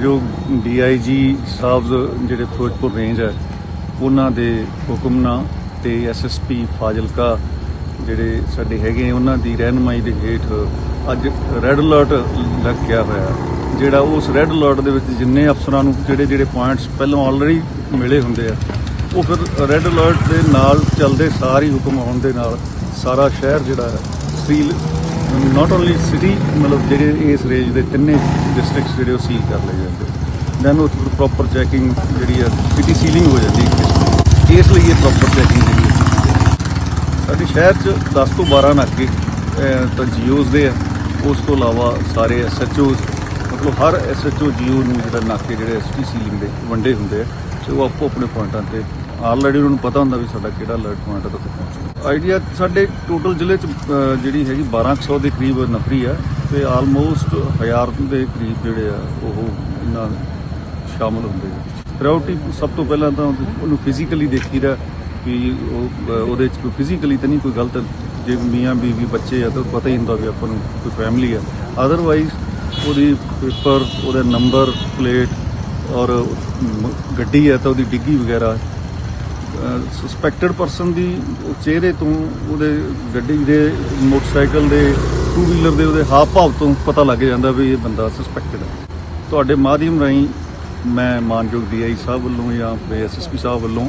ਜੋ ਡੀਆਈਜੀ ਸਾਹਿਬ ਜਿਹੜੇ ਫਿਰੋਜ਼ਪੁਰ ਰੇਂਜ ਹੈ, ਉਹਨਾਂ ਦੇ ਹੁਕਮ ਨਾਲ ਤੇ ਐਸਐਸਪੀ ਫਾਜ਼ਿਲਕਾ ਜਿਹੜੇ ਸਾਡੇ ਹੈਗੇ ਉਹਨਾਂ ਦੀ ਰਹਿਨਮਾਈ ਦੇ ਹੇਠ ਅੱਜ ਰੈੱਡ ਅਲਰਟ ਲੱਗਿਆ ਹੋਇਆ ਜਿਹੜਾ ਉਸ ਰੈੱਡ ਅਲਰਟ ਦੇ ਵਿੱਚ ਜਿੰਨੇ ਅਫਸਰਾਂ ਨੂੰ ਜਿਹੜੇ ਜਿਹੜੇ ਪੁਆਇੰਟਸ ਪਹਿਲਾਂ ਆਲਰੇਡੀ ਮਿਲੇ ਹੁੰਦੇ ਆ, ਉਹ ਫਿਰ ਰੈੱਡ ਅਲਰਟ ਦੇ ਨਾਲ ਚੱਲਦੇ ਸਾਰੀ ਹੁਕਮ ਆਉਣ ਦੇ ਨਾਲ ਸਾਰਾ ਸ਼ਹਿਰ ਜਿਹੜਾ ਸੀਲ ਨਾਟ ਓਨਲੀ ਸਿਟੀ ਮਤਲਬ ਜਿਹੜੇ ਇਸ ਰੇਂਜ ਦੇ ਤਿੰਨੇ ਡਿਸਟ੍ਰਿਕਟਸ ਜਿਹੜੇ ਉਹ ਸੀਲ ਕਰ ਲਏ ਜਾਂਦੇ ਦੈਨ ਉਹ ਪ੍ਰੋਪਰ ਚੈਕਿੰਗ ਜਿਹੜੀ ਆ ਸਿਟੀ ਸੀਲਿੰਗ ਹੋ ਜਾਂਦੀ ਹੈ ਇਸ- ਲਈ ਇਹ ਪ੍ਰੋਪਰ ਚੈਕਿੰਗ ਜਿਹੜੀ ਹੈ ਸਾਡੇ ਸ਼ਹਿਰ 'ਚ 10 ਤੋਂ 12 ਨਾਕੇ ਤਾਂ ਜੀਓਜ਼ ਦੇ ਆ ਉਸ ਤੋਂ ਇਲਾਵਾ ਸਾਰੇ ਐਸਐਚਓਜ਼ ਮਤਲਬ ਹਰ ਐਸਐਚਓ ਜੀਓ ਨੂੰ ਜਿਹੜਾ ਨਾਕੇ ਜਿਹੜੇ ਐਸਟੀ ਸੀਲਿੰਗ ਦੇ ਵੰਡੇ ਹੁੰਦੇ ਆ ਤੇ ਉਹ ਆਪੋ ਆਪਣੇ ਪੁਆਇੰਟਾਂ ਤੇ ਆਲਰੇਡੀ ਉਹਨਾਂ ਨੂੰ ਪਤਾ ਹੁੰਦਾ ਵੀ ਸਾਡਾ ਕਿਹੜਾ ਅਲਰਟ ਪੁਆਇੰਟ ਹੈ ਤੇ ਆਈਡੀਆ ਸਾਡੇ ਟੋਟਲ ਜ਼ਿਲ੍ਹੇ 'ਚ ਜਿਹੜੀ ਹੈਗੀ 1200 ਦੇ ਕਰੀਬ ਨਫਰੀ ਆ ਤੇ ਆਲਮੋਸਟ 1000 ਦੇ ਕਰੀਬ ਜਿਹੜੇ ਆ, ਉਹ ਇਹਨਾਂ ਸ਼ਾਮਲ ਹੁੰਦੇ ਆ। ਪ੍ਰਾਇੋਰਟੀ ਸਭ ਤੋਂ ਪਹਿਲਾਂ ਤਾਂ ਉਹਨੂੰ ਫਿਜ਼ੀਕਲੀ ਦੇਖੀਦਾ ਕਿ ਉਹ ਉਹਦੇ ਚ ਕੋਈ ਫਿਜ਼ੀਕਲੀ ਤਾਂ ਨਹੀਂ, ਕੋਈ ਗਲਤ, ਜੇ ਮੀਆਂ, ਬੀਵੀ, ਬੱਚੇ ਆ ਤਾਂ ਪਤਾ ਹੀ ਹੁੰਦਾ ਵੀ ਆਪਾਂ ਨੂੰ ਕੋਈ ਫੈਮਿਲੀ ਆ। ਅਦਰਵਾਈਜ਼ ਉਹਦੀ ਪੇਪਰ ਉਹਦਾ ਨੰਬਰ ਪਲੇਟ ਔਰ ਗੱਡੀ ਹੈ ਤਾਂ ਉਹਦੀ ਡਿੱਗੀ ਵਗੈਰਾ ਸਸਪੈਕਟਡ ਪਰਸਨ ਦੀ ਚਿਹਰੇ ਤੋਂ ਉਹਦੇ ਗੱਡੀ ਦੇ ਮੋਟਰਸਾਈਕਲ ਦੇ ਟੂ ਵੀਲਰ ਦੇ ਉਹਦੇ ਹਾਵ ਭਾਵ ਤੋਂ ਪਤਾ ਲੱਗ ਜਾਂਦਾ ਵੀ ਇਹ ਬੰਦਾ ਸਸਪੈਕਟਡ ਹੈ। ਤੁਹਾਡੇ ਮਾਧਿਅਮ ਰਾਹੀਂ ਮੈਂ ਮਾਨਯੋਗ ਡੀਆਈ ਸਾਹਿਬ ਵੱਲੋਂ ਜਾਂ ਐਸਐਸਪੀ ਸਾਹਿਬ ਵੱਲੋਂ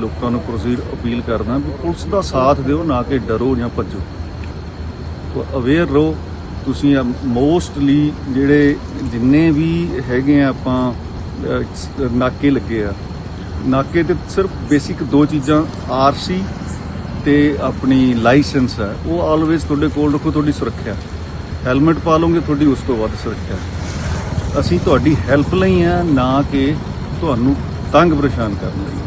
ਲੋਕਾਂ ਨੂੰ ਪ੍ਰੋਸੀਡ ਅਪੀਲ ਕਰਦਾ ਵੀ ਪੁਲਿਸ ਦਾ ਸਾਥ ਦਿਓ, ਨਾ ਕਿ ਡਰੋ ਜਾਂ ਭੱਜੋ। ਅਵੇਅਰ ਰਹੋ, ਤੁਸੀਂ ਮੋਸਟਲੀ ਜਿਹੜੇ ਜਿੰਨੇ ਵੀ ਹੈਗੇ ਆ ਆਪਾਂ ਨਾਕੇ ਲੱਗੇ ਆ ਨਾਕੇ ਤੇ ਸਿਰਫ ਬੇਸਿਕ ਦੋ ਚੀਜ਼ਾਂ ਆਰਸੀ ਤੇ ਆਪਣੀ ਲਾਇਸੈਂਸ ਹੈ। ਉਹ ਆਲਵੇਜ਼ ਤੁਹਾਡੇ ਕੋਲ ਰੱਖੋ, ਤੁਹਾਡੀ ਸੁਰੱਖਿਆ। ਹੈਲਮਟ ਪਾ ਲਓਗੇ, ਤੁਹਾਡੀ ਉਸ ਤੋਂ ਵੱਧ ਸੁਰੱਖਿਆ। ਅਸੀਂ ਤੁਹਾਡੀ ਹੈਲਪ ਲਈ ਆ ਨਾ ਕਿ ਤੁਹਾਨੂੰ ਤੰਗ ਪਰੇਸ਼ਾਨ ਕਰਨ ਲਈ।